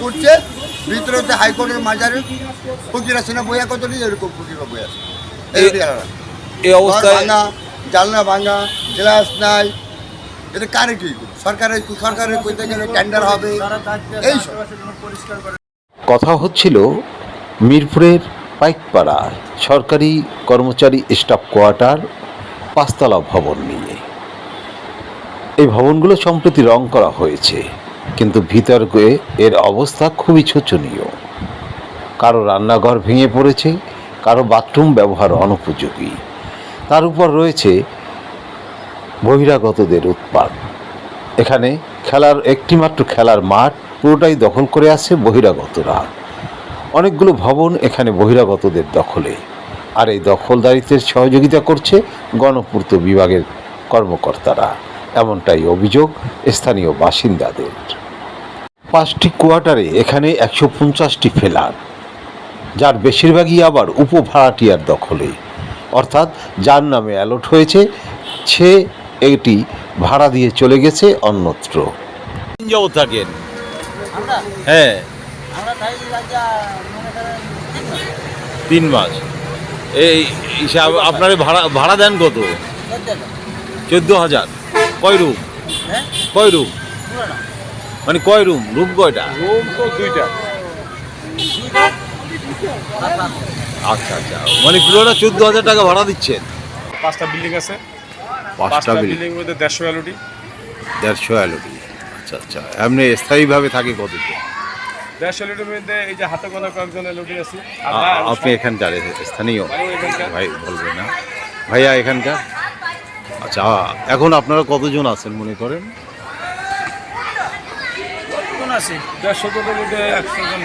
করছে ভিতরে হচ্ছে হাইকোর্টের মাজারে ফকির আছে না বইয়া কত নেই এরকম ফকির বই আছে। এই- অবস্থায় ভাঙা জানলা ভাঙা গ্লাস নাই। এটা কারে কি? সরকারের সরকারের কইতে গেলে টেন্ডার হবে। এই কথা হচ্ছিল মিরপুরের পাইকপাড়া সরকারি কর্মচারী স্টাফ কোয়ার্টার পাঁচতলা ভবন নিয়ে। এই ভবনগুলো সম্প্রতি রং করা হয়েছে। কিন্তু ভিতরে এর অবস্থা খুবই শোচনীয়। কারও রান্নাঘর ভেঙে পড়েছে, কারও বাথরুম ব্যবহার অনুপযোগী। তার উপর রয়েছে বহিরাগতদের উৎপাদ এখানে খেলার, একটিমাত্র খেলার মাঠ পুরোটাই দখল করে আছে বহিরাগতরা। অনেকগুলো ভবন এখানে বহিরাগতদের দখলে। আর এই দখলদারিত্বের সহযোগিতা করছে গণপূর্ত বিভাগের কর্মকর্তারা। এমনটাই অভিযোগ স্থানীয় বাসিন্দাদের। পাঁচটি কোয়ার্টারে এখানে একশো পঞ্চাশটি ফ্ল্যাট যার বেশিরভাগই আবার উপভাড়াটিয়ার দখলে। অর্থাৎ যার নামে অ্যালট হয়েছে সে এটি ভাড়া দিয়ে চলে গেছে অন্যত্র। থাকেন। হ্যাঁ। তিন মাস। এই হিসাব আপনার ভাড়া ভাড়া দেন কত? চোদ্দ হাজার। কয় রুম? কয় রুম? মানে কয় রুম? রুম কয়টা? রুম তো দুইটা। আচ্ছা আচ্ছা। মানে পুরোটা চোদ্দ হাজার টাকা ভাড়া দিচ্ছেন? পাঁচটা বিল্ডিং আছে। পাঁচটা বিল্ডিং মধ্যে দেড়শো এলওডি দেড়শো এলওডি আচ্ছা আচ্ছা। এমনি স্থায়ীভাবে থাকে কতজন দেড়শো মধ্যে এই যে হাতে গোনা কয়েকজন আছে। আপনি এখানকার স্থানীয়? ভাই বলবেন না। ভাইয়া এখানকার? আচ্ছা এখন আপনারা কতজন আছেন মনে করেন? দেড়শো জনের মধ্যে একশো জন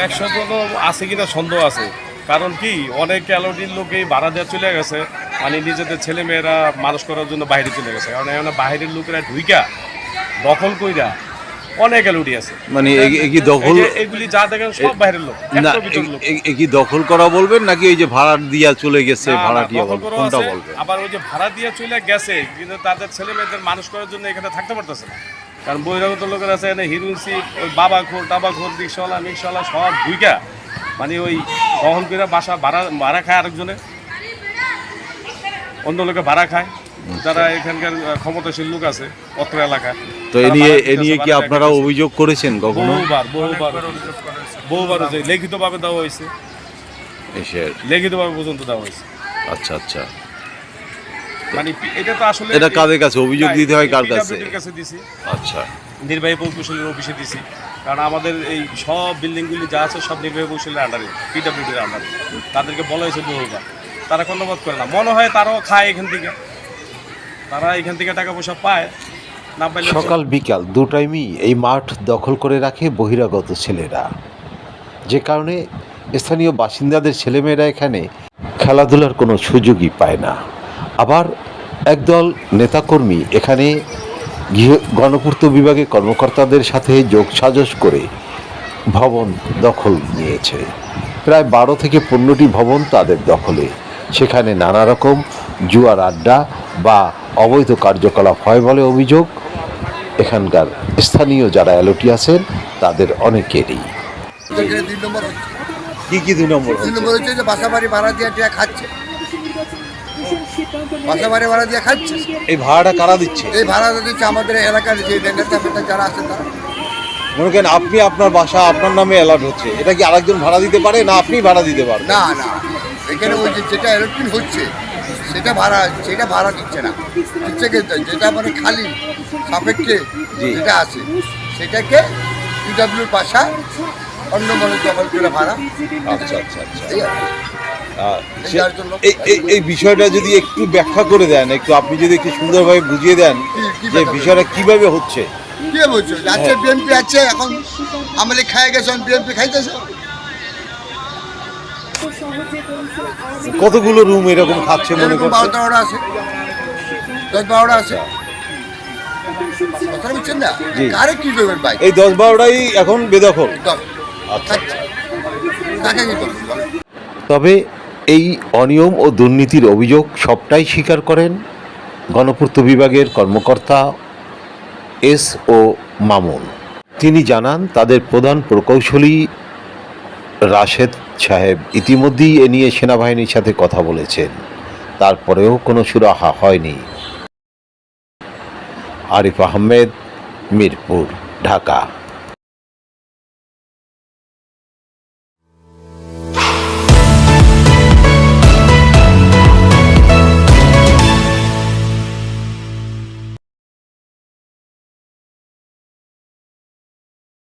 একশো জন আছে কিনা সন্দেহ আছে। কারণ কি অনেক এলওডির লোকেই ভাড়া দেওয়া চলে গেছে মানে নিজেদের ছেলে মেয়েরা মানুষ করার জন্য বাইরে চলে গেছে। কারণ এখানে বাইরের লোকেরা ঢুইকা দখল কইরা অনেক এলওডি আছে। মানে এ- এ কি দখল এই যে এগুলি যা দেখেন সব বাইরের লোক না একটাও ভিতরের লোক। এ- এ- এ কি দখল করা বলবেন নাকি ওই যে ভাড়া দিয়া চলে গেছে না, না, ভাড়াটিয়া দখল বলবেন? কোনটা আছে, বলবেন? আবার ওই যে ভাড়া দিয়ে চলে গেছে কিন্তু তাদের ছেলে মেয়েদের মানুষ করার জন্য এখানে থাকতে পারতেছে না। কারণ বহিরাগত লোকের আছে এখানে হিরুইন সিট ওই বাবা খোর টাবা খোর রিক্সাওয়ালা মিক্সাওয়ালা সব ভুইকা মানে ওই দহন করে বাসা ভাড়া ভাড়া খায় আরেকজনে। অন্য লোকে ভাড়া খায়। যারা এখানকার ক্ষমতাশীল লোক আছে অত্র এলাকা তো এ নিয়ে এ নিয়ে কি আপনারা অভিযোগ করেছেন কখনো? বহুবার বহুবার বহুবার লিখিতভাবে দেওয়া হয়েছে। লিখিতভাবে পর্যন্ত দেওয়া হয়েছে। আচ্ছা আচ্ছা। মানে এটা তো আসলে এটা কাদের কাছে? অভিযোগ দিতে হয় কার কাছে? কাছে দিছি। আচ্ছা। নির্বাহী প্রকৌশলীর অফিসে দিছি। কারণ আমাদের এই সব বিল্ডিংগুলি যা আছে সব নির্বাহী প্রকৌশলীর আন্ডারে পিডাব্লিউডির আন্ডারে তাদেরকে বলা হয়েছে বহুবার। তারা কর্ণপাত করে না। মনে হয় তারাও খায় এখান থেকে। তারা এখান থেকে টাকা পয়সা পায় না পাইলে সকাল বিকাল দু টাইমই এই মাঠ দখল করে রাখে বহিরাগত ছেলেরা। যে কারণে স্থানীয় বাসিন্দাদের ছেলেমেয়েরা এখানে খেলাধুলার কোনো সুযোগই পায় না। আবার একদল নেতাকর্মী এখানে গৃহ গণপূর্ত বিভাগে কর্মকর্তাদের সাথে যোগ সাজস করে ভবন দখল নিয়েছে। প্রায় বারো থেকে পনেরোটি ভবন তাদের দখলে। সেখানে নানা রকম জুয়ার আড্ডা বা অবৈধ কার্যকলাপ হয় বলে অভিযোগ। এখানকার স্থানীয় যারা অ্যালোটি আছেন তাদের অনেকেরই। কি কি দুই নম্বর তিন হচ্ছে নম্বর হচ্ছে? যে বাসা বাড়ি ভাড়া দিয়ে খাচ্ছে। বাসা বাড়ি ভাড়া দিয়ে খাচ্ছে। এই ভাড়াটা কারা দিচ্ছে? এই ভাড়াটা দিচ্ছে আমাদের এলাকার যে ফেতা যারা আছে তারা। মনে করেন আপনি আপনার বাসা আপনার নামে অ্যালার্ট হচ্ছে। এটা কি আরেকজন ভাড়া দিতে পারে না আপনি ভাড়া দিতে পারেন না না। এখানে ওই যে যেটা ইলেকট্রিক হচ্ছে সেটা ভাড়া সেটা ভাড়া দিচ্ছে না। দিচ্ছে কিন্তু যেটা মানে খালি সাপেক্ষে। যেটা আছে সেটাকে পিডাব্লিউর বাসা অন্য মানুষ দখল করে ভাড়া। আচ্ছা আচ্ছা আচ্ছা। এই বিষয়টা যদি একটু ব্যাখ্যা করে দেন একটু আপনি যদি একটু সুন্দরভাবে বুঝিয়ে দেন যে বিষয়টা কীভাবে হচ্ছে। কে বলছো? যাচ্ছে বিএনপি আছে এখন আমলে খায় গেছে বিএনপি খাইতেছে? কতগুলো রুম এরকম খাচ্ছে মনে করছে বারো তেরোটা আছে। দশ বারোটা আছে। কথা বুঝছেন না। কারে কি করবেন ভাই? এই দশ বারোটাই এখন বেদখল। আচ্ছা কি তবে এই অনিয়ম ও দুর্নীতির অভিযোগ সবটাই স্বীকার করেন গণপূর্ত বিভাগের কর্মকর্তা এস ও মামুন। তিনি জানান তাদের প্রধান প্রকৌশলী রাশেদ সাহেব ইতিমধ্যেই এ নিয়ে সেনাবাহিনীর সাথে কথা বলেছেন। তারপরেও কোনো সুরাহা হয়নি। আরিফ আহমেদ মিরপুর ঢাকা।